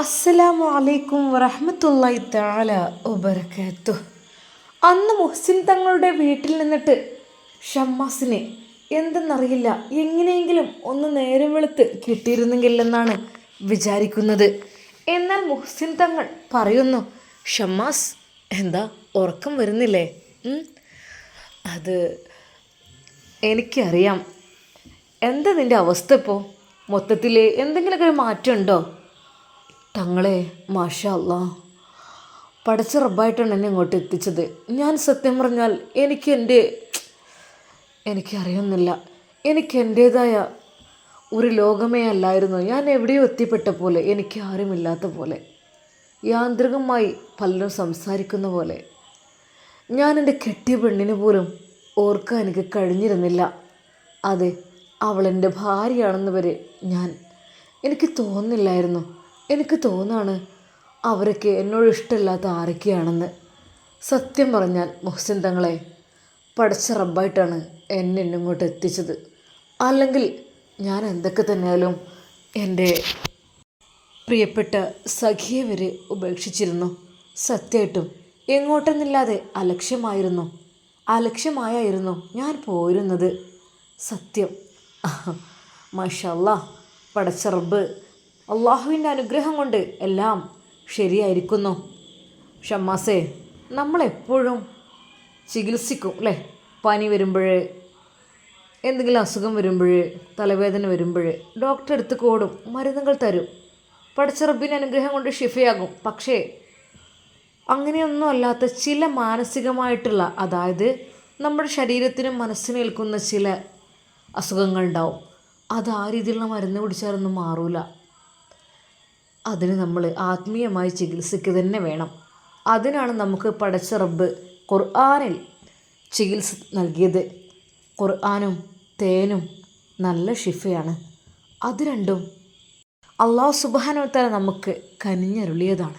അസ്സലാമു അലൈക്കും വറഹമത്തല്ലായി താല വബറകാത്തു അന്ന് മുഹ്സിൻ തങ്ങളുടെ വീട്ടിൽ നിന്നിട്ട് ഷമ്മാസിനെ എന്തെന്നറിയില്ല എങ്ങനെയെങ്കിലും ഒന്ന് നേരം വെളുത്ത് കിട്ടിയിരുന്നെങ്കിലെന്നാണ് വിചാരിക്കുന്നത്. എന്നാൽ മുഹ്സിൻ തങ്ങൾ പറയുന്നു ഷമ്മാസ് എന്താ ഉറക്കം വരുന്നില്ലേ? അത് എനിക്കറിയാം. എന്താ നിന്റെ അവസ്ഥ ഇപ്പോൾ മൊത്തത്തിൽ എന്തെങ്കിലുമൊക്കെ ഒരു മാറ്റമുണ്ടോ തങ്ങളെ മാഷാ അല്ലാ പടച്ച റബ്ബായിട്ടാണ് എന്നെ ഇങ്ങോട്ട് എത്തിച്ചത്. ഞാൻ സത്യം പറഞ്ഞാൽ എനിക്ക് എന്റെ എനിക്കറിയുന്നില്ല എനിക്ക് എന്റേതായ ഒരു ലോകമേ അല്ലായിരുന്നു. ഞാൻ എവിടെയോ എത്തിപ്പെട്ട പോലെ എനിക്ക് ആരുമില്ലാത്ത പോലെ. യാന്ത്രികമായി പലരും സംസാരിക്കുന്ന പോലെ. ഞാൻ എന്റെ കെട്ടിയ പെണ്ണിന് പോലും ഓർക്കാൻ എനിക്ക് കഴിഞ്ഞിരുന്നില്ല. അതെ അവളെന്റെ ഭാര്യയാണെന്ന് വരെ ഞാൻ എനിക്ക് തോന്നില്ലായിരുന്നു എനിക്ക് തോന്നാണ് അവരൊക്കെ എന്നോട് ഇഷ്ടമില്ലാത്ത ആരൊക്കെയാണെന്ന്. സത്യം പറഞ്ഞാൽ മുഹസിൻ തങ്ങളെ പഠിച്ച റബ്ബായിട്ടാണ് എന്നെ ഇങ്ങോട്ട് എത്തിച്ചത്. അല്ലെങ്കിൽ ഞാൻ എന്തൊക്കെ തന്നെയാലും എന്റെ പ്രിയപ്പെട്ട സഖിയെ വരെ ഉപേക്ഷിച്ചിരുന്നു. സത്യമായിട്ടും എങ്ങോട്ടെന്നില്ലാതെ അലക്ഷ്യമായിരുന്നു. അലക്ഷ്യമായായിരുന്നു ഞാൻ പോയിരുന്നത് സത്യം. മഷല്ല പടച്ച റബ്ബ്. അള്ളാഹുവിന്റെ അനുഗ്രഹം കൊണ്ട് എല്ലാം ശരിയായിരിക്കുന്നു. ഷമ്മാസേ നമ്മളെപ്പോഴും ചികിത്സിക്കും അല്ലേ? പനി വരുമ്പോൾ എന്തെങ്കിലും അസുഖം വരുമ്പോൾ തലവേദന വരുമ്പോൾ ഡോക്ടർ അടുത്ത് കോടും മരുന്നുകൾ തരും. പഠിച്ച റബ്ബിന്റെ അനുഗ്രഹം കൊണ്ട് ഷിഫയാകും പക്ഷേ അങ്ങനെയൊന്നും അല്ലാത്ത ചില മാനസികമായിട്ടുള്ള അതായത് നമ്മുടെ ശരീരത്തിനും മനസ്സിനും ഏൽക്കുന്ന ചില അസുഖങ്ങൾ ഉണ്ടാവും. അത് ആ രീതിയിലുള്ള മരുന്ന് കുടിച്ചാലൊന്നും മാറൂല. അതിന് നമ്മൾ ആത്മീയമായി ചികിത്സയ്ക്ക് തന്നെ വേണം. അതിനാണ് നമുക്ക് പടച്ച റബ്ബ് ഖുർആാനിൽ ചികിത്സ നൽകിയത്. ഖുർആാനും തേനും നല്ല ഷിഫയാണ് അത് രണ്ടും അള്ളാഹു സുബാനോത്തര നമുക്ക് കനിഞ്ഞരുളിയതാണ്.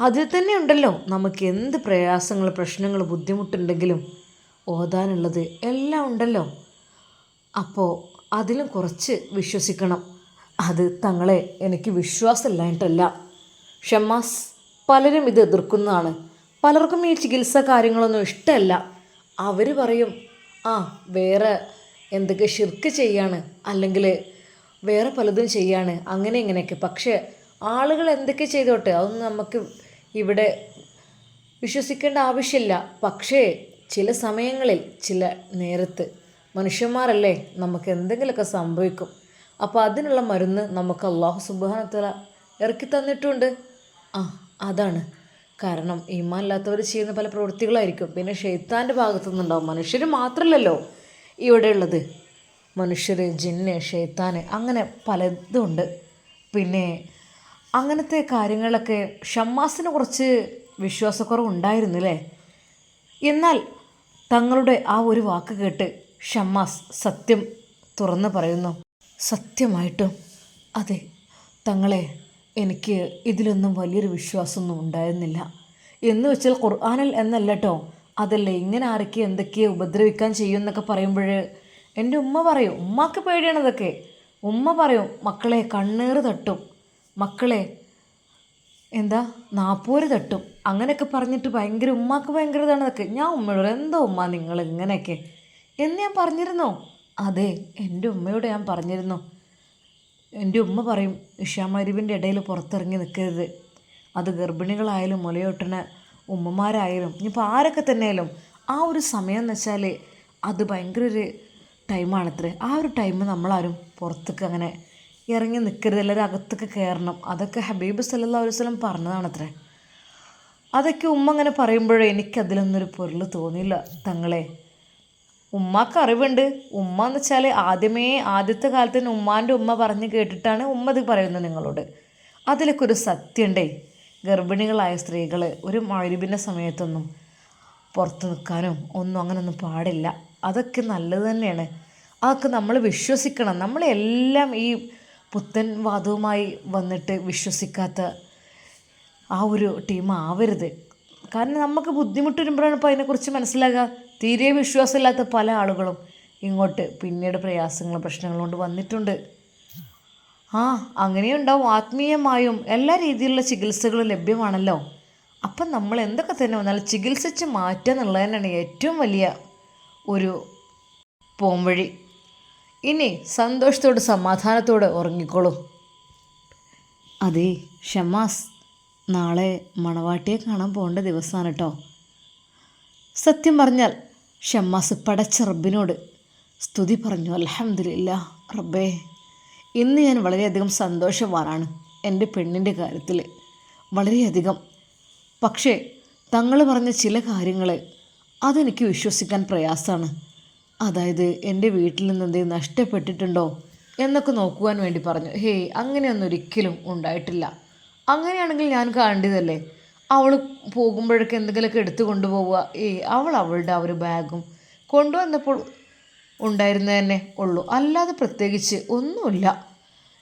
അതിൽ തന്നെ ഉണ്ടല്ലോ നമുക്ക് എന്ത് പ്രയാസങ്ങൾ പ്രശ്നങ്ങൾ ബുദ്ധിമുട്ടുണ്ടെങ്കിലും ഓതാനുള്ളത് എല്ലാം ഉണ്ടല്ലോ. അപ്പോൾ അതിലും കുറച്ച് വിശ്വസിക്കണം. അത് തങ്ങളെ എനിക്ക് വിശ്വാസമില്ലായിട്ടല്ല ഷമ്മാസ് പലരും ഇത് എതിർക്കുന്നതാണ്. പലർക്കും ഈ ചികിത്സ കാര്യങ്ങളൊന്നും ഇഷ്ടമല്ല. അവർ പറയും ആ വേറെ എന്തൊക്കെ ഷിർക്ക് ചെയ്യാണ് അല്ലെങ്കിൽ വേറെ പലതും ചെയ്യാണ് അങ്ങനെ ഇങ്ങനെയൊക്കെ. പക്ഷേ ആളുകൾ എന്തൊക്കെ ചെയ്തോട്ടെ അതൊന്നും നമുക്ക് ഇവിടെ വിശ്വസിക്കേണ്ട ആവശ്യമില്ല. പക്ഷേ ചില സമയങ്ങളിൽ ചില നേരത്ത് മനുഷ്യന്മാരല്ലേ നമുക്ക് എന്തെങ്കിലുമൊക്കെ സംഭവിക്കും. അപ്പോൾ അതിനുള്ള മരുന്ന് നമുക്ക് അള്ളാഹു സുബാനത്തല ഇറക്കി തന്നിട്ടുണ്ട്. ആ അതാണ്. കാരണം ഈമാനില്ലാത്തവർ ചെയ്യുന്ന പല പ്രവൃത്തികളായിരിക്കും. പിന്നെ ഷെയ്ത്താന്റെ ഭാഗത്തു നിന്നുണ്ടാവും മനുഷ്യർ മാത്രമല്ലല്ലോ ഇവിടെ ഉള്ളത് മനുഷ്യർ ജിന്ന് ഷെയ്ത്താന് അങ്ങനെ പലതും ഉണ്ട് പിന്നെ അങ്ങനത്തെ കാര്യങ്ങളൊക്കെ ഷമ്മാസിന് കുറച്ച് വിശ്വാസക്കുറവുണ്ടായിരുന്നു അല്ലേ എന്നാൽ തങ്ങളുടെ ആ ഒരു വാക്ക് കേട്ട് ഷമ്മാസ് സത്യം തുറന്നു പറയുന്നു. സത്യമായിട്ടും അതെ തങ്ങളെ എനിക്ക് ഇതിലൊന്നും വലിയൊരു വിശ്വാസമൊന്നും ഉണ്ടായിരുന്നില്ല. എന്ന് വെച്ചാൽ ഖുർആാനിൽ എന്നല്ല കേട്ടോ അതല്ലേ ഇങ്ങനെ ആരൊക്കെ എന്തൊക്കെ ഉപദ്രവിക്കാൻ ചെയ്യും എന്നൊക്കെ പറയുമ്പോൾ എന്റെ ഉമ്മ പറയും ഉമ്മാക്ക് പേടിയാണതൊക്കെ ഉമ്മ പറയും മക്കളെ കണ്ണീറ് തട്ടും മക്കളെ എന്താ നാപ്പൂര് തട്ടും. അങ്ങനെയൊക്കെ പറഞ്ഞിട്ട് ഭയങ്കര ഉമ്മാക്ക് ഭയങ്കര ഇതാണ് ഇതൊക്കെ. ഞാൻ ഉമ്മയോട് എന്തോ ഉമ്മ നിങ്ങൾ ഇങ്ങനെയൊക്കെ? എന്ന് ഞാൻ പറഞ്ഞിരുന്നോ. അതെ എന്റെ ഉമ്മയോട് ഞാൻ പറഞ്ഞിരുന്നു. എന്റെ ഉമ്മ പറയും ഇഷാമരുവിന്റെ ഇടയിൽ പുറത്തിറങ്ങി നിൽക്കരുത്. അത് ഗർഭിണികളായാലും മുലയൊട്ടണ ഉമ്മമാരായാലും ഇനിയിപ്പോൾ ആരൊക്കെ തന്നെയാലും ആ ഒരു സമയം എന്ന് വെച്ചാൽ അത് ഭയങ്കര ഒരു ടൈമാണത്രേ ആ ഒരു ടൈം നമ്മളാരും പുറത്തേക്ക് അങ്ങനെ ഇറങ്ങി നിൽക്കരുത് എല്ലാവരും അകത്തൊക്കെ കയറണം അതൊക്കെ ഹബീബ് സല്ലാ അലൈഹി വസല്ലം പറഞ്ഞതാണത്രേ. അതൊക്കെ ഉമ്മ അങ്ങനെ പറയുമ്പോഴേ എനിക്കതിലൊന്നൊരു പൊരുൾ തോന്നിയില്ല തങ്ങളെ. ഉമ്മാക്ക് അറിവുണ്ട്. ഉമ്മ എന്ന് വെച്ചാൽ ആദ്യമേ ആദ്യത്തെ കാലത്ത് തന്നെ ഉമ്മാന്റെ ഉമ്മ പറഞ്ഞ് കേട്ടിട്ടാണ് ഉമ്മ ഇത് പറയുന്നത് നിങ്ങളോട്. അതിലൊക്കെ ഒരു സത്യമുണ്ടേ ഗർഭിണികളായ സ്ത്രീകൾ ഒരു മഴുവിന്റെ സമയത്തൊന്നും പുറത്ത് നിൽക്കാനും ഒന്നും അങ്ങനെയൊന്നും പാടില്ല. അതൊക്കെ നല്ലത് തന്നെയാണ്. അതൊക്കെ നമ്മൾ വിശ്വസിക്കണം. നമ്മളെല്ലാം ഈ പുത്തൻ വാദവുമായി വന്നിട്ട് വിശ്വസിക്കാത്ത ആ ഒരു ടീം ആവരുത്. കാരണം നമുക്ക് ബുദ്ധിമുട്ട് വരുമ്പോഴാണ് ഇപ്പോൾ അതിനെക്കുറിച്ച് മനസ്സിലാകുക തീരെ വിശ്വാസമില്ലാത്ത പല ആളുകളും ഇങ്ങോട്ട് പിന്നീട് പ്രയാസങ്ങളും പ്രശ്നങ്ങളും കൊണ്ട് വന്നിട്ടുണ്ട്. ആ അങ്ങനെയുണ്ടാവും. ആത്മീയമായും എല്ലാ രീതിയിലുള്ള ചികിത്സകളും ലഭ്യമാണല്ലോ. അപ്പം നമ്മൾ എന്തൊക്കെ തന്നെ വന്നാലും ചികിത്സിച്ച് മാറ്റുക എന്നുള്ളത് തന്നെയാണ് ഏറ്റവും വലിയ ഒരു പോംവഴി. ഇനി സന്തോഷത്തോട് സമാധാനത്തോടെ ഉറങ്ങിക്കോളും. അതെ ഷമാസ് നാളെ മണവാട്ടിയെ കാണാൻ പോകേണ്ട ദിവസമാണ് കേട്ടോ. സത്യം പറഞ്ഞാൽ ഷമ്മാസ് പടച്ച റബ്ബിനോട് സ്തുതി പറഞ്ഞു അലഹമില്ല റബ്ബേ ഇന്ന് ഞാൻ വളരെയധികം സന്തോഷവാനാണ് എന്റെ പെണ്ണിന്റെ കാര്യത്തിൽ. വളരെയധികം. പക്ഷേ തങ്ങൾ പറഞ്ഞ ചില കാര്യങ്ങൾ അതെനിക്ക് വിശ്വസിക്കാൻ പ്രയാസമാണ്. അതായത് എന്റെ വീട്ടിൽ നിന്ന് എന്തെങ്കിലും നഷ്ടപ്പെട്ടിട്ടുണ്ടോ എന്നൊക്കെ നോക്കുവാൻ വേണ്ടി പറഞ്ഞു. ഹേയ് അങ്ങനെയൊന്നും ഒരിക്കലും ഉണ്ടായിട്ടില്ല. അങ്ങനെയാണെങ്കിൽ ഞാൻ കാണേണ്ടതല്ലേ അവൾ പോകുമ്പോഴൊക്കെ എന്തെങ്കിലുമൊക്കെ എടുത്തു കൊണ്ടുപോവുക. ഏ അവൾ അവളുടെ ആ ഒരു ബാഗും കൊണ്ടുവന്നപ്പോൾ ഉണ്ടായിരുന്നത് തന്നെ ഉള്ളൂ. അല്ലാതെ പ്രത്യേകിച്ച് ഒന്നുമില്ല.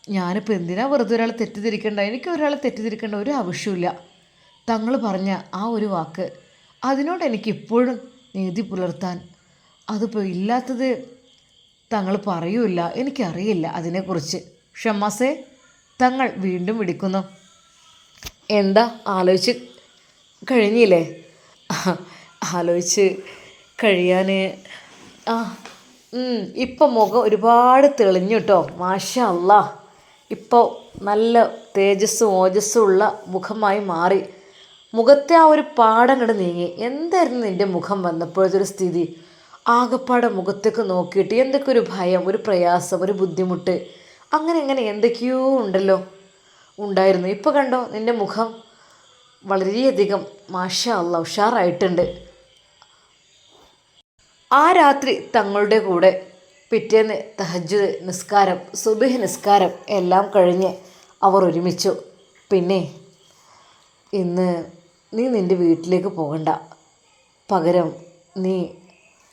ഞാനിപ്പോൾ എന്തിനാണ് വെറുതെ ഒരാളെ തെറ്റിദ്ധരിക്കേണ്ട? എനിക്ക് ഒരാളെ തെറ്റിദ്ധരിക്കേണ്ട ഒരു ആവശ്യമില്ല തങ്ങൾ പറഞ്ഞ ആ ഒരു വാക്ക് അതിനോട് എനിക്ക് ഇപ്പോഴും നീതി പുലർത്താൻ അതിപ്പോൾ ഇല്ലാത്തത് തങ്ങൾ പറയൂല എനിക്കറിയില്ല അതിനെക്കുറിച്ച്. ഷമ്മാസേ തങ്ങൾ വീണ്ടും വിളിക്കുന്നു. എന്താ? ആലോചിച്ച് കഴിഞ്ഞില്ലേ? ആലോചിച്ച് കഴിയാൻ ആ ഇപ്പം മുഖം ഒരുപാട് തെളിഞ്ഞു കേട്ടോ മാഷ അല്ല ഇപ്പോൾ നല്ല തേജസ്സും ഓജസ്സും ഉള്ള മുഖമായി മാറി. മുഖത്തെ ആ ഒരു പാടങ്ങട് നീങ്ങി. എന്തായിരുന്നു നിന്റെ മുഖം വന്നപ്പോഴത്തെ ഒരു സ്ഥിതി? ആകെപ്പാടെ മുഖത്തേക്ക് നോക്കിയിട്ട് എന്തൊക്കെ ഒരു ഭയം ഒരു പ്രയാസം ഒരു ബുദ്ധിമുട്ട്? അങ്ങനെ അങ്ങനെ എന്തൊക്കെയോ ഉണ്ടല്ലോ. ഉണ്ടായിരുന്നു. ഇപ്പോൾ കണ്ടോ നിന്റെ മുഖം? വളരെയധികം മാഷ അല്ല ഉഷാറായിട്ടുണ്ട്. ആ രാത്രി തങ്ങളുടെ കൂടെ പിറ്റേന്ന് തഹജ് നിസ്കാരം സുബിഹ് നിസ്കാരം എല്ലാം കഴിഞ്ഞ് അവർ ഒരുമിച്ചു. പിന്നെ ഇന്ന് നീ നിന്റെ വീട്ടിലേക്ക് പോകണ്ട. പകരം നീ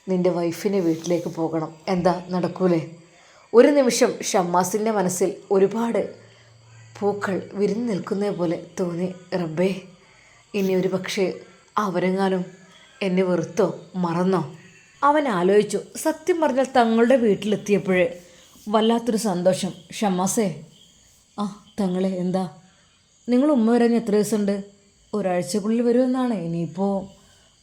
നിന്റെ വൈഫിന്റെ വീട്ടിലേക്ക് പോകണം. എന്താ നടക്കൂലേ? ഒരു നിമിഷം ഷമ്മാസിന്റെ മനസ്സിൽ ഒരുപാട് പൂക്കൾ വിരിഞ്ഞു നിൽക്കുന്ന പോലെ തോന്നി. റബ്ബേ ഇനി ഒരു പക്ഷേ അവരെങ്ങാനും എന്നെ വെറുത്തോ മറന്നോ? അവൻ ആലോചിച്ചു. സത്യം പറഞ്ഞാൽ തങ്ങളുടെ വീട്ടിലെത്തിയപ്പോഴേ വല്ലാത്തൊരു സന്തോഷം. ഷമ്മാസേ. ആ തങ്ങളെ എന്താ? നിങ്ങൾ ഉമ്മ വരാൻ എത്ര ദിവസമുണ്ട്? ഒരാഴ്ചക്കുള്ളിൽ വരുമെന്നാണ്. ഇനിയിപ്പോൾ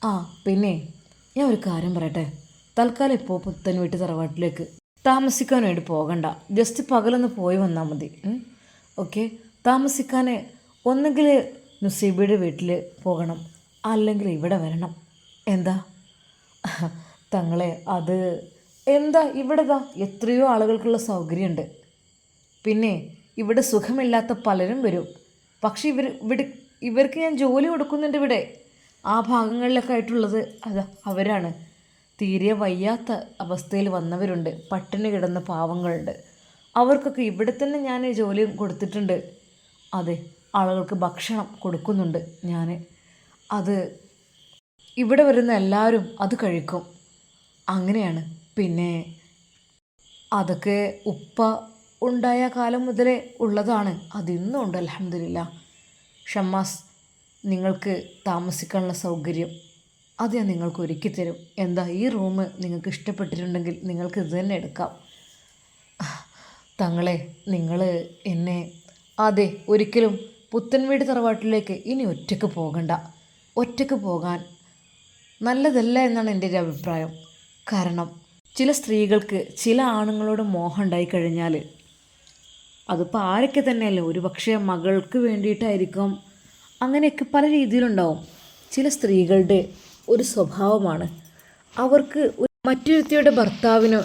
ആ പിന്നെ ഞാൻ ഒരു കാര്യം പറയട്ടെ. തൽക്കാലം ഇപ്പോൾ പുത്തൻ വീട്ട് തറവാട്ടിലേക്ക് താമസിക്കാൻ വേണ്ടി പോകണ്ട. ജസ്റ്റ് പകലൊന്ന് പോയി വന്നാൽ മതി. ഓക്കെ? താമസിക്കാൻ ഒന്നുകിൽ നുസീബിയുടെ വീട്ടിൽ പോകണം. അല്ലെങ്കിൽ ഇവിടെ വരണം. എന്താ? തങ്ങളെ അത് എന്താ ഇവിടെതാ? എത്രയോ ആളുകൾക്കുള്ള സൗകര്യമുണ്ട്. പിന്നെ ഇവിടെ സുഖമില്ലാത്ത പലരും വരും. പക്ഷെ ഇവർ ഇവിടെ ഇവർക്ക് ഞാൻ ജോലി കൊടുക്കുന്നുണ്ട് ഇവിടെ. ആ ഭാഗങ്ങളിലൊക്കെ ആയിട്ടുള്ളത് അത് അവരാണ്. തീരെ വയ്യാത്ത അവസ്ഥയിൽ വന്നവരുണ്ട്. പട്ടിണി കിടന്ന പാവങ്ങളുണ്ട്. അവർക്കൊക്കെ ഇവിടെ തന്നെ ഞാൻ ജോലി കൊടുത്തിട്ടുണ്ട്. അതെ ആളുകൾക്ക് ഭക്ഷണം കൊടുക്കുന്നുണ്ട് ഞാൻ അത് ഇവിടെ വരുന്ന എല്ലാവരും അത് കഴിക്കും. അങ്ങനെയാണ്. പിന്നെ അതൊക്കെ ഉപ്പ ഉണ്ടായ കാലം മുതലേ ഉള്ളതാണ്. അതിന്നും ഉണ്ട് അലഹമില്ല ഷമ്മാസ് നിങ്ങൾക്ക് താമസിക്കാനുള്ള സൗകര്യം അത് ഞാൻ നിങ്ങൾക്ക് ഒരുക്കി തരും. എന്താ ഈ റൂം നിങ്ങൾക്ക് ഇഷ്ടപ്പെട്ടിട്ടുണ്ടെങ്കിൽ നിങ്ങൾക്ക് ഇത് തന്നെ എടുക്കാം. തങ്ങളെ നിങ്ങൾ എന്നെ അതെ ഒരിക്കലും പുത്തൻ വീട് തറവാട്ടിലേക്ക് ഇനി ഒറ്റയ്ക്ക് പോകണ്ട. ഒറ്റയ്ക്ക് പോകാൻ നല്ലതല്ല എന്നാണ് എന്റെ ഒരു അഭിപ്രായം. കാരണം ചില സ്ത്രീകൾക്ക് ചില ആണുങ്ങളോട് മോഹം ഉണ്ടായി കഴിഞ്ഞാൽ അതിപ്പോൾ ആരൊക്കെ തന്നെയല്ലേ? ഒരു പക്ഷേ മകൾക്ക് വേണ്ടിയിട്ടായിരിക്കും. അങ്ങനെയൊക്കെ പല രീതിയിലുണ്ടാവും. ചില സ്ത്രീകളുടെ ഒരു സ്വഭാവമാണ് അവർക്ക് മറ്റൊരുത്തിയുടെ ഭർത്താവിന്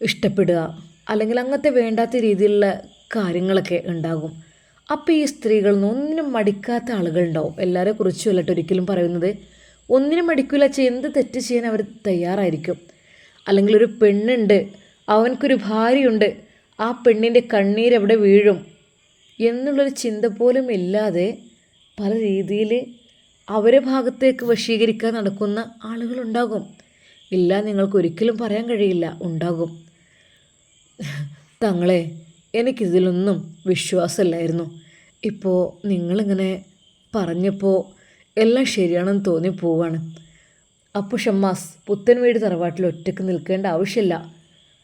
ഇഷ്ടപ്പെടുക. അല്ലെങ്കിൽ അങ്ങനത്തെ വേണ്ടാത്ത രീതിയിലുള്ള കാര്യങ്ങളൊക്കെ ഉണ്ടാകും. അപ്പോൾ ഈ സ്ത്രീകളൊന്നും ഒന്നിനും മടിക്കാത്ത ആളുകളുണ്ടാവും. എല്ലാവരെ കുറിച്ചും അല്ലട്ടോ ഒരിക്കലും പറയുന്നത്. ഒന്നിനും മടിക്കില്ല എന്ത് തെറ്റ് ചെയ്യാൻ അവർ തയ്യാറായിരിക്കും? അല്ലെങ്കിൽ ഒരു പെണ്ണുണ്ട് അവനക്കൊരു ഭാര്യയുണ്ട് ആ പെണ്ണിന്റെ കണ്ണീരെവിടെ വീഴും എന്നുള്ളൊരു ചിന്ത പോലും ഇല്ലാതെ പല രീതിയിൽ അവരെ ഭാഗത്തേക്ക് വശീകരിക്കാൻ നടക്കുന്ന ആളുകളുണ്ടാകും. ഇല്ല നിങ്ങൾക്ക് ഒരിക്കലും പറയാൻ കഴിയില്ല ഉണ്ടാകും. തങ്ങളെ എനിക്കിതിലൊന്നും വിശ്വാസമില്ലായിരുന്നു. ഇപ്പോൾ നിങ്ങളിങ്ങനെ പറഞ്ഞപ്പോൾ എല്ലാം ശരിയാണെന്ന് തോന്നി പോവാണ്. അപ്പോൾ ഷമ്മാസ് പുത്തൻ വീട് തറവാട്ടിൽ ഒറ്റയ്ക്ക് നിൽക്കേണ്ട ആവശ്യമില്ല.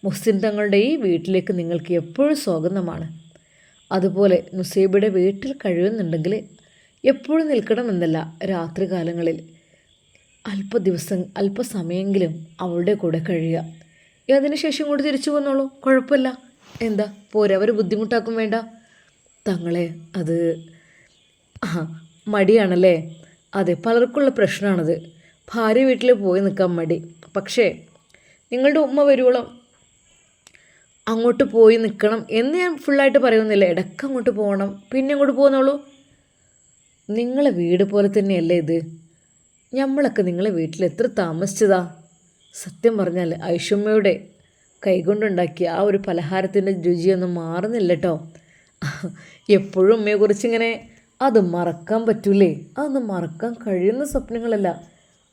മുസ്ലിം തങ്ങളുടെ ഈ വീട്ടിലേക്ക് നിങ്ങൾക്ക് എപ്പോഴും സ്വാഗതമാണ്. അതുപോലെ നുസൈബയുടെ വീട്ടിൽ കഴിയുന്നുണ്ടെങ്കിൽ എപ്പോഴും നിൽക്കണമെന്നല്ല രാത്രി കാലങ്ങളിൽ. അല്പ ദിവസം അല്പസമയെങ്കിലും അവളുടെ കൂടെ കഴിയുക. അതിനുശേഷം കൂടി തിരിച്ചു വന്നോളൂ? കുഴപ്പമില്ല. എന്താ? പോരവർ ബുദ്ധിമുട്ടാക്കും വേണ്ട. തങ്ങളെ അത് ആ മടിയാണല്ലേ? അതെ പലർക്കുള്ള പ്രശ്നമാണത് ഭാര്യ വീട്ടിൽ പോയി നിൽക്കാൻ മടി. പക്ഷേ നിങ്ങളുടെ ഉമ്മ വരുവോളം അങ്ങോട്ട് പോയി നിൽക്കണം എന്ന് ഞാൻ ഫുള്ളായിട്ട് പറയുന്നില്ല. ഇടയ്ക്ക് അങ്ങോട്ട് പോകണം പിന്നെ അങ്ങോട്ട് പോകുന്നുള്ളൂ. നിങ്ങളെ വീട് പോലെ തന്നെയല്ലേ ഇത്? നമ്മളൊക്കെ നിങ്ങളെ വീട്ടിൽ എത്ര താമസിച്ചതാ? സത്യം പറഞ്ഞാൽ ഐഷമ്മയുടെ കൈകൊണ്ടുണ്ടാക്കിയ ആ ഒരു പലഹാരത്തിന്റെ രുചിയൊന്നും മാറുന്നില്ല കേട്ടോ എപ്പോഴും ഉമ്മയെക്കുറിച്ച് ഇങ്ങനെ അത് മറക്കാൻ പറ്റൂലേ? അതൊന്നും മറക്കാൻ കഴിയുന്ന സ്വപ്നങ്ങളല്ല.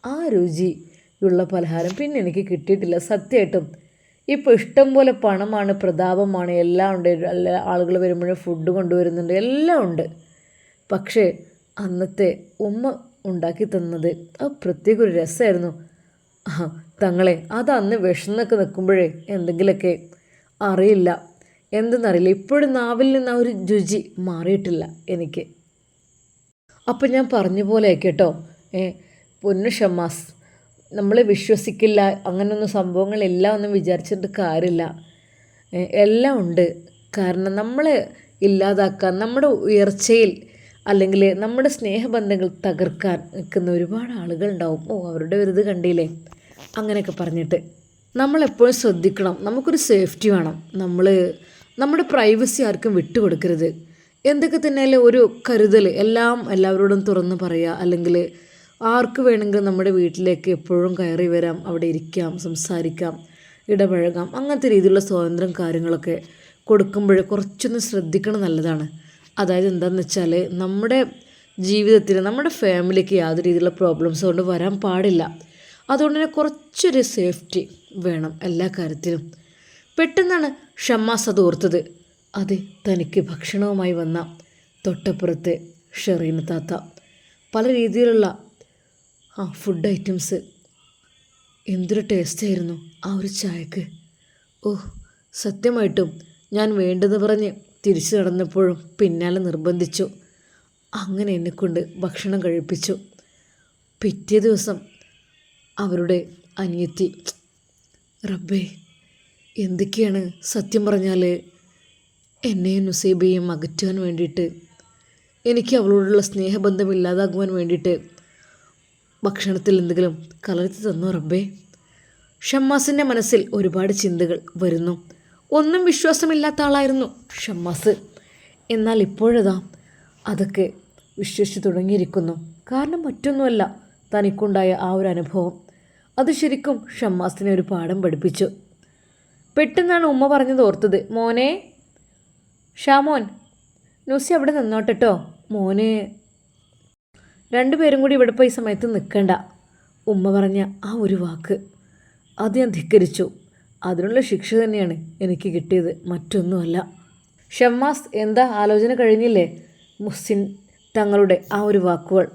ആ രുചിയുള്ള പലഹാരം പിന്നെ എനിക്ക് കിട്ടിയിട്ടില്ല സത്യമായിട്ടും ഇപ്പോൾ ഇഷ്ടം പോലെ പണമാണ് പ്രതാപമാണ് എല്ലാം ഉണ്ട്. എല്ലാ ആളുകൾ വരുമ്പോഴും ഫുഡ് കൊണ്ടുവരുന്നുണ്ട് എല്ലാം ഉണ്ട്. പക്ഷേ അന്നത്തെ ഉമ്മ ഉണ്ടാക്കി തന്നത് ആ പ്രത്യേക ഒരു രസമായിരുന്നു. തങ്ങളെ അത് അന്ന് വിഷന്നൊക്കെ നിൽക്കുമ്പോഴേ എന്തെങ്കിലുമൊക്കെ അറിയില്ല. എന്തെന്നറിയില്ല. ഇപ്പോഴും നാവിൽ നിന്ന് ആ ഒരു രുചി മാറിയിട്ടില്ല എനിക്ക്. അപ്പം ഞാൻ പറഞ്ഞ പോലെ കേട്ടോ. ഏ പൊന്നു ഷമാസ് നമ്മൾ വിശ്വസിക്കില്ല അങ്ങനെയൊന്നും സംഭവങ്ങളില്ല ഒന്നും വിചാരിച്ചിട്ട് കാര്യമില്ല. എല്ലാം ഉണ്ട്. കാരണം നമ്മളെ ഇല്ലാതാക്കാൻ നമ്മുടെ ഉയർച്ചയിൽ അല്ലെങ്കിൽ നമ്മുടെ സ്നേഹബന്ധങ്ങൾ തകർക്കാൻ നിൽക്കുന്ന ഒരുപാട് ആളുകൾ ഉണ്ടാവും. ഓ അവരുടെ ഒരു ഇത് കണ്ടില്ലേ? അങ്ങനെയൊക്കെ പറഞ്ഞിട്ട് നമ്മളെപ്പോഴും ശ്രദ്ധിക്കണം. നമുക്കൊരു സേഫ്റ്റി വേണം. നമ്മൾ നമ്മുടെ പ്രൈവസി ആർക്കും വിട്ടുകൊടുക്കരുത്. എന്തൊക്കെ തന്നെയാലും ഒരു കരുതൽ എല്ലാം എല്ലാവരോടും തുറന്ന് പറയുക അല്ലെങ്കിൽ ആർക്ക് വേണമെങ്കിലും നമ്മുടെ വീട്ടിലേക്ക് എപ്പോഴും കയറി വരാം അവിടെ ഇരിക്കാം സംസാരിക്കാം ഇടപഴകാം അങ്ങനത്തെ രീതിയിലുള്ള സ്വാതന്ത്ര്യം കാര്യങ്ങളൊക്കെ കൊടുക്കുമ്പോൾ കുറച്ചൊന്ന് ശ്രദ്ധിക്കണം നല്ലതാണ്. അതായത് എന്താണെന്ന് വെച്ചാൽ നമ്മുടെ ജീവിതത്തിൽ നമ്മുടെ ഫാമിലിക്ക് യാതൊരു രീതിയിലുള്ള പ്രോബ്ലംസ് കൊണ്ട് വരാൻ പാടില്ല. അതുകൊണ്ട് തന്നെ കുറച്ചൊരു സേഫ്റ്റി വേണം എല്ലാ കാര്യത്തിലും. പെട്ടെന്നാണ് ഷമ്മാസ് അത് ഓർത്തത്. അത് തനിക്ക് ഭക്ഷണവുമായി വന്ന തൊട്ടപ്പുറത്തെ ഷെറീന താത്ത. പല രീതിയിലുള്ള ആ ഫുഡ് ഐറ്റംസ് എന്തൊരു ടേസ്റ്റായിരുന്നു ആ ഒരു ചായക്ക്. ഓ സത്യമായിട്ടും ഞാൻ വേണ്ടെന്ന് പറഞ്ഞ് തിരിച്ചു നടന്നപ്പോഴും പിന്നാലെ നിർബന്ധിച്ചു. അങ്ങനെ എന്നെക്കൊണ്ട് ഭക്ഷണം കഴിപ്പിച്ചു. പിറ്റേ ദിവസം അവരുടെ അനിയത്തി. റബ്ബേ എന്തൊക്കെയാണ് സത്യം പറഞ്ഞാൽ എന്നെയും നുസൈബയെയും അകറ്റാൻ വേണ്ടിയിട്ട് എനിക്ക് അവളോടുള്ള സ്നേഹബന്ധം ഇല്ലാതാകുവാൻ വേണ്ടിയിട്ട് ഭക്ഷണത്തിൽ എന്തെങ്കിലും കലർത്തി തന്നോ റബ്ബേ? ഷമ്മാസിന്റെ മനസ്സിൽ ഒരുപാട് ചിന്തകൾ വരുന്നു. ഒന്നും വിശ്വാസമില്ലാത്ത ആളായിരുന്നു ഷമ്മാസ്. എന്നാൽ ഇപ്പോഴതാ അതൊക്കെ വിശ്വസിച്ച് തുടങ്ങിയിരിക്കുന്നു. കാരണം മറ്റൊന്നുമല്ല തനിക്കുണ്ടായ ആ ഒരു അനുഭവം. അത് ശരിക്കും ഷമ്മാസിനെ ഒരു പാഠം പഠിപ്പിച്ചു. പെട്ടെന്നാണ് ഉമ്മ പറഞ്ഞത് ഓർത്തത്. മോനെ ഷാമോൻ നൂസി അവിടെ നിന്നോട്ടെട്ടോ. മോനെ. രണ്ടുപേരും കൂടി ഇവിടെ പോയി സമയത്ത് നിൽക്കണ്ട ഉമ്മ പറഞ്ഞ ആ ഒരു വാക്ക് അത് ഞാൻ ധിക്കരിച്ചു. അതിനുള്ള ശിക്ഷ തന്നെയാണ് എനിക്ക് കിട്ടിയത്. മറ്റൊന്നുമല്ല. ഷമ്മാസ് എന്താ ആലോചന കഴിഞ്ഞില്ലേ? മുസ്സിൻ തങ്ങളുടെ ആ ഒരു വാക്കുകൾ.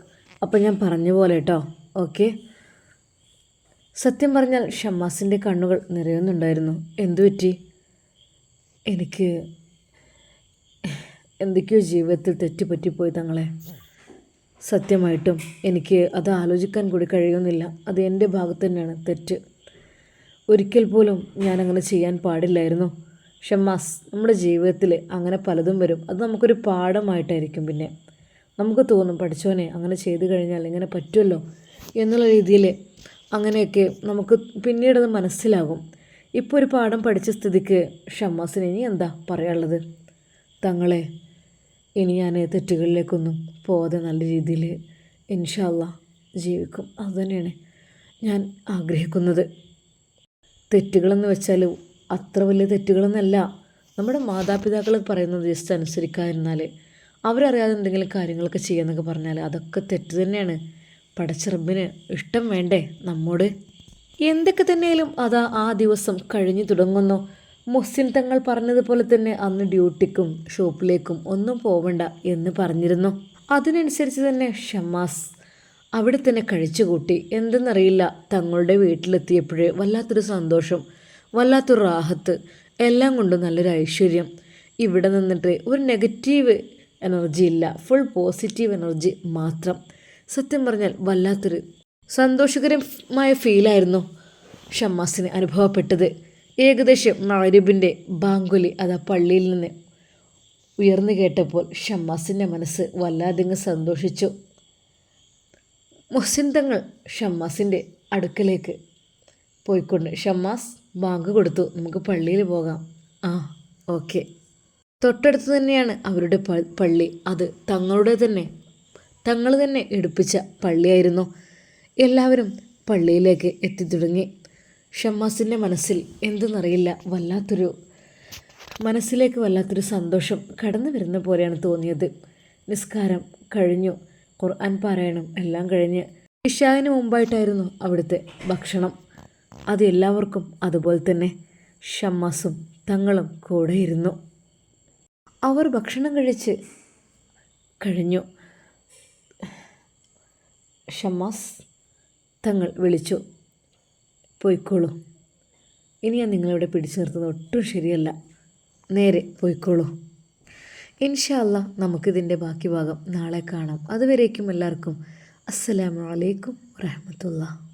അപ്പം ഞാൻ പറഞ്ഞ പോലെ കേട്ടോ ഓക്കെ? സത്യം പറഞ്ഞാൽ ഷമ്മാസിന്റെ കണ്ണുകൾ നിറയുന്നുണ്ടായിരുന്നു. എന്തുപറ്റി എനിക്ക് എന്തൊക്കെയോ ജീവിതത്തിൽ തെറ്റുപറ്റിപ്പോയി തങ്ങളെ. സത്യമായിട്ടും എനിക്ക് അത് ആലോചിക്കാൻ കൂടി കഴിയുന്നില്ല. അത് എന്റെ ഭാഗത്ത് തന്നെയാണ്. തെറ്റ്. ഒരിക്കൽ പോലും ഞാനങ്ങനെ ചെയ്യാൻ പാടില്ലായിരുന്നു. ഷമ്മാസ് നമ്മുടെ ജീവിതത്തിൽ അങ്ങനെ പലതും വരും. അത് നമുക്കൊരു പാഠമായിട്ടായിരിക്കും പിന്നെ. നമുക്ക് തോന്നും പഠിച്ചോനെ അങ്ങനെ ചെയ്തു കഴിഞ്ഞാൽ ഇങ്ങനെ പറ്റുമല്ലോ? എന്നുള്ള രീതിയിൽ അങ്ങനെയൊക്കെ നമുക്ക് പിന്നീടത് മനസ്സിലാകും. ഇപ്പോൾ ഒരു പാഠം പഠിച്ച സ്ഥിതിക്ക് ഷമ്മാസിന് ഇനി എന്താ പറയാനുള്ളത്? തങ്ങളെ ഇനി ഞാൻ തെറ്റുകളിലേക്കൊന്നും പോകാതെ നല്ല രീതിയിൽ ഇൻഷാല്ല ജീവിക്കും. അതുതന്നെയാണ് ഞാൻ ആഗ്രഹിക്കുന്നത്. തെറ്റുകളെന്ന് വെച്ചാൽ അത്ര വലിയ തെറ്റുകളെന്നല്ല. നമ്മുടെ മാതാപിതാക്കൾ പറയുന്നത് ജസ്റ്റ് അനുസരിക്കാതിരുന്നാൽ അവരറിയാതെ എന്തെങ്കിലും കാര്യങ്ങളൊക്കെ ചെയ്യാന്നൊക്കെ പറഞ്ഞാൽ അതൊക്കെ തെറ്റ് തന്നെയാണ്. പടച്ചിറബിന് ഇഷ്ടം വേണ്ടേ നമ്മോട്? എന്തൊക്കെ തന്നെയാലും അതാ ആ ദിവസം കഴിഞ്ഞു തുടങ്ങുന്നു. മുസ്ലിം തങ്ങൾ പറഞ്ഞതുപോലെ തന്നെ അന്ന് ഡ്യൂട്ടിക്കും ഷോപ്പിലേക്കും ഒന്നും പോവണ്ട എന്ന് പറഞ്ഞിരുന്നു. അതിനനുസരിച്ച് തന്നെ ഷമാസ് അവിടെ തന്നെ കഴിച്ചുകൂട്ടി. എന്തെന്നറിയില്ല തങ്ങളുടെ വീട്ടിലെത്തിയപ്പോഴേ വല്ലാത്തൊരു സന്തോഷം വല്ലാത്തൊരു റാഹത്ത് എല്ലാം കൊണ്ടും നല്ലൊരു ഐശ്വര്യം. ഇവിടെ നിന്നിട്ട് ഒരു നെഗറ്റീവ് എനർജി ഇല്ല ഫുൾ പോസിറ്റീവ് എനർജി മാത്രം. സത്യം പറഞ്ഞാൽ വല്ലാത്തൊരു സന്തോഷകരമായ ഫീലായിരുന്നു ഷമ്മാസിന് അനുഭവപ്പെട്ടത്. ഏകദേശം മഴരുബിന്റെ ബാങ്കുലി അത് പള്ളിയിൽ നിന്ന് ഉയർന്നു കേട്ടപ്പോൾ ഷമ്മാസിന്റെ മനസ്സ് വല്ലാതിങ്ങ് സന്തോഷിച്ചു. മുഹ്സിൻ തങ്ങൾ ഷമ്മാസിന്റെ അടുക്കലേക്ക് പോയിക്കൊണ്ട് ഷമ്മാസ് ബാങ്ക് കൊടുത്തു നമുക്ക് പള്ളിയിൽ പോകാം. ആ ഓക്കെ. തൊട്ടടുത്ത് തന്നെയാണ് അവരുടെ പള്ളി. അത് തങ്ങളുടെ തന്നെ. തങ്ങൾ തന്നെ എടുപ്പിച്ച പള്ളിയായിരുന്നു. എല്ലാവരും പള്ളിയിലേക്ക് എത്തിത്തുടങ്ങി ഷമ്മാസിന്റെ മനസ്സിൽ എന്തെന്നറിയില്ല വല്ലാത്തൊരു മനസ്സിലേക്ക് വല്ലാത്തൊരു സന്തോഷം കടന്നു വരുന്ന പോലെയാണ് തോന്നിയത്. നിസ്കാരം കഴിഞ്ഞു. ഖുർആൻ പാരായണം എല്ലാം കഴിഞ്ഞ് ഇഷാവിന് മുമ്പായിട്ടായിരുന്നു അവിടുത്തെ ഭക്ഷണം. അത് എല്ലാവർക്കും അതുപോലെ തന്നെ. ഷമ്മാസും തങ്ങളും കൂടെയിരുന്നു. അവർ ഭക്ഷണം കഴിച്ച് കഴിഞ്ഞു. ഷമ്മാസ് തങ്ങൾ വിളിച്ചു. പോയിക്കോളൂ. ഇനി ഞാൻ നിങ്ങളിവിടെ പിടിച്ചു നിർത്തുന്നത് ഒട്ടും ശരിയല്ല. നേരെ പോയിക്കോളൂ. ഇൻഷാല്ല നമുക്കിതിന്റെ ബാക്കി ഭാഗം നാളെ കാണാം. അതുവരേക്കും എല്ലാവർക്കും അസ്സലാമു അലൈക്കും വറഹമത്തുള്ള